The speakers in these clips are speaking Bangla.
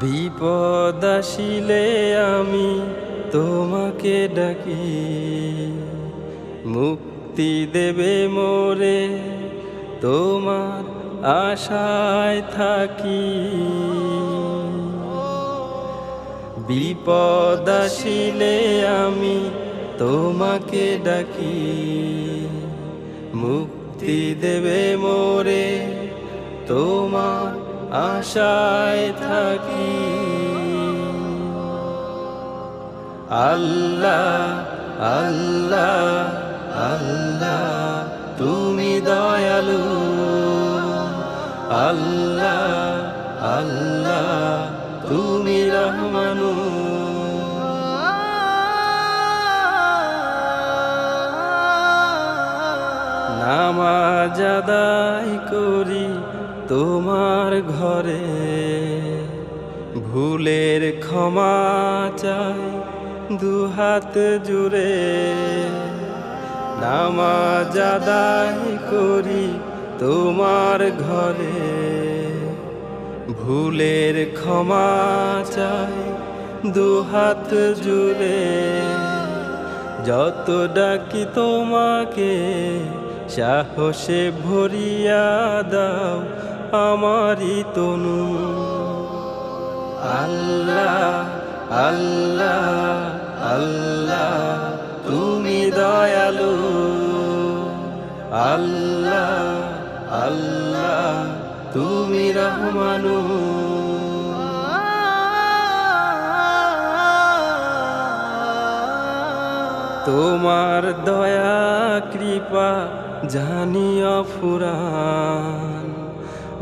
বিপদ আসিলে আমি তোমাকে ডাকি। মুক্তি দেবে মোরে, তোমার আশায় থাকি। বিপদ আসিলে আমি তোমাকে ডাকি। মুক্তি দেবে মোরে, তোমার আশায় থাকি। আল্লাহ আল্লাহ আল্লাহ তুমি দয়ালু। আল্লাহ আল্লাহ তুমি রহমানু। নামাজ আদায় করি তোমার ঘরে ভুলের ক্ষমা চাই দুহাত জুড়ে। নামাজ আদায় করি তোমার ঘরে ভুলের ক্ষমা চাই দুহাত জুড়ে। যত ডাকি তোমাকে, সাহসে ভরিয়া দাও আমারই তনু। আল্লাহ আল্লাহ আল্লাহ, তুমি দয়ালু। আল্লাহ আল্লাহ, তুমি রহমানু। তোমার দয়া, কৃপা জানিয়া ফুরান।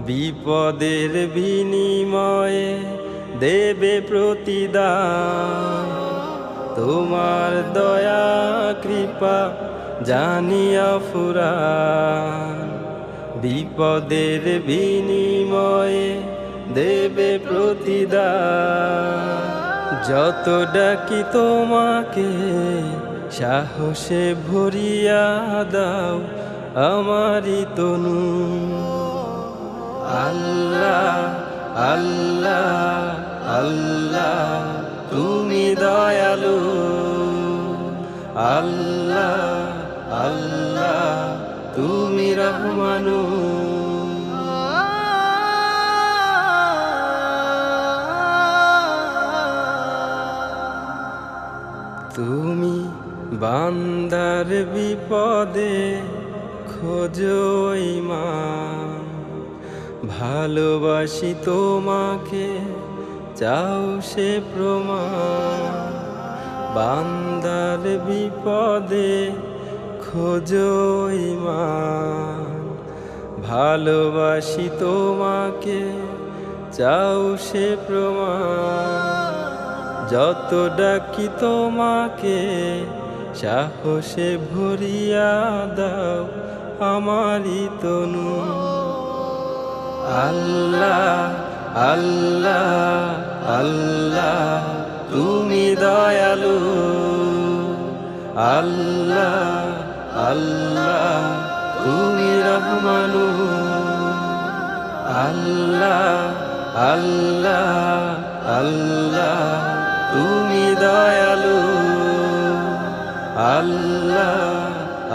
বিপদের বিনিময়ে দেবে প্রতিদান। তোমার দয়া, কৃপা জানিয়া ফুরান। বিপদের বিনিময়ে দেবে প্রতিদান। যত ডাকি তোমাকে, সাহসে ভরিয়া দাও আমারই তনু। আল্লাহ আল্লাহ আল্লাহ তুমি দয়ালু। আল্লাহ আল্লাহ তুমি রহমানু। তুমি বান্দার বিপদে খোঁজো ইমান। ভালোবাসি তোমাকে, চাও সে প্রমাণ। বান্দার বিপদে খোঁজো ইমান। ভালোবাসি তোমাকে, চাও সে প্রমাণ। যত ডাকি তোমাকে, সাহসে ভরিয়া দাও আমারই তনু। আল্লাহ আল্লাহ আল্লাহ, তুমি দয়ালু। আল্লাহ আল্লাহ, তুমি রহমানু। আল্লাহ আল্লাহ আল্লাহ, তুমি দয়ালু। আল্লাহ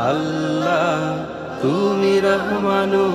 আল্লাহ, তুমি রহমানু।